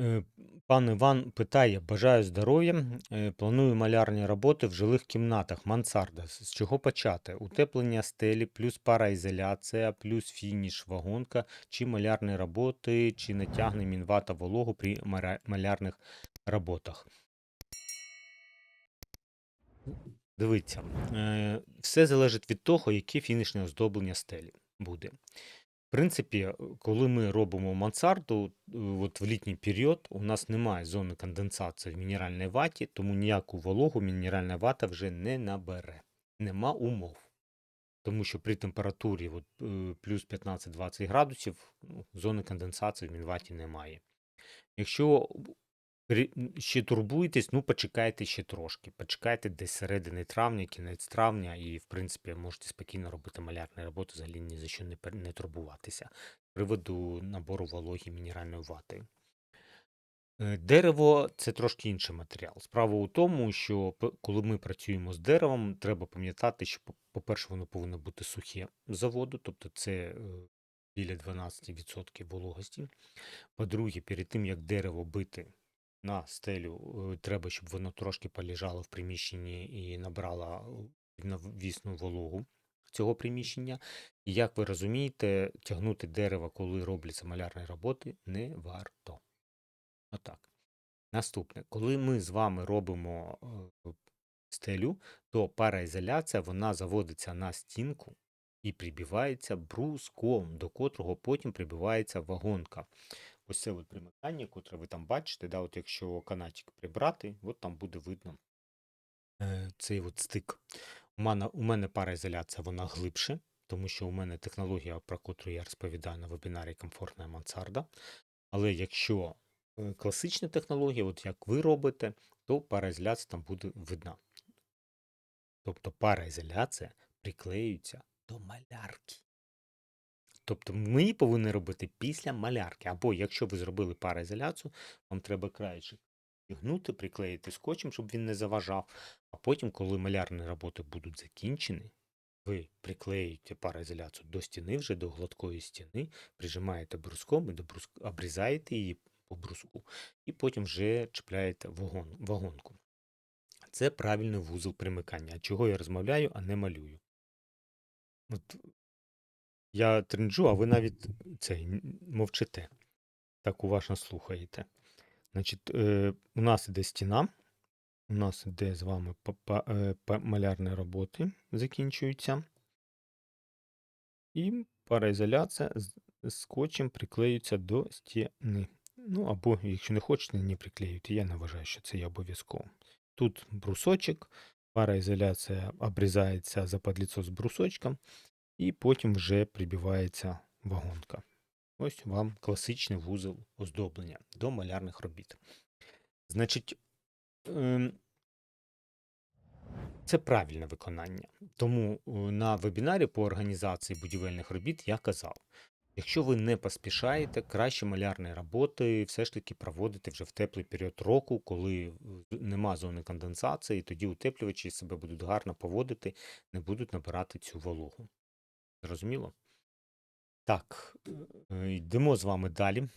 Е, Пан Іван питає: бажаю здоров'я. е, Планую малярні роботи в жилих кімнатах, мансарда. З чого почати? Утеплення стелі, плюс параізоляція, плюс фініш, вагонка, чи малярні роботи, чи натягне мінвата вологу при малярних роботах. Дивіться, е, все залежить від того, яке фінішне оздоблення стелі буде. Принципі, е, коли ми робимо мансарду, е, от в літній період у нас немає зони конденсації в мінеральній ваті, тому ніяку вологу мінеральна вата вже не набере. Нема умов. Тому що при температурі от, е, плюс 15-20 градусів ну, зони конденсації в мінваті немає. Якщо ще турбуєтесь, ну почекайте ще трошки. Почекайте десь середини травня, кінець травня, і, в принципі, можете спокійно робити малярні роботи, взагалі ні за що не, не турбуватися. З приводу набору вологі мінеральної вати. Е, Дерево це трошки інший матеріал. Справа у тому, що коли ми працюємо з деревом, треба пам'ятати, що, по- по-перше, воно повинно бути сухе заводу, тобто це е, біля 12% вологості. По-друге, перед тим як дерево бити на стелю, е, треба, щоб воно трошки полежало в приміщенні і набрало рівновісну вологу цього приміщення. І як ви розумієте, тягнути дерево, коли робляться малярні роботи, не варто. Отак. Наступне, коли ми з вами робимо е, стелю, то параізоляція вона заводиться на стінку і прибивається бруском, до котрого потім прибивається вагонка. Ось це от примикання, котре ви там бачите, да, от якщо канатик прибрати, от там буде видно е, цей от стик. У мене, у мене параізоляція вона глибше, тому що у мене технологія, про котру я розповідаю на вебінарі комфортна мансарда. Але якщо е, класична технологія, от як ви робите, то параізоляція там буде видна. Тобто параізоляція приклеюється до малярки. Тобто ми повинні робити після малярки. Або якщо ви зробили параізоляцію, вам треба краєчок гнути, приклеїти скотчем, щоб він не заважав. А потім, коли малярні роботи будуть закінчені, ви приклеїте параізоляцію до стіни, вже до гладкої стіни, прижимаєте бруском і до бруск... обрізаєте її по бруску, і потім вже чіпляєте вагон... вагонку. Це правильний вузол примикання. Чого я розмовляю, а не малюю. От я тренджу, а ви навіть цей мовчите. Так уважно слухаєте. Значить, е, у нас іде стіна. У нас іде з вами е, малярні роботи закінчуються. І параізоляція з скотчем приклеюється до стіни. Ну, або, якщо не хочете, не приклеюйте. Я не вважаю, що це є обов'язково. Тут брусочок, параізоляція обрізається за подліцо з брусочком, і потім вже прибивається вагонка. Ось вам класичний вузол оздоблення до малярних робіт. Значить, це правильне виконання. Тому е, на вебінарі по організації будівельних робіт я казав: якщо ви не поспішаєте, краще малярні роботи все ж таки проводити вже в теплий період року, коли е, нема зони конденсації, тоді утеплювачі себе будуть гарно поводити, не будуть набирати цю вологу. Зрозуміло? Так, е, йдемо з вами далі.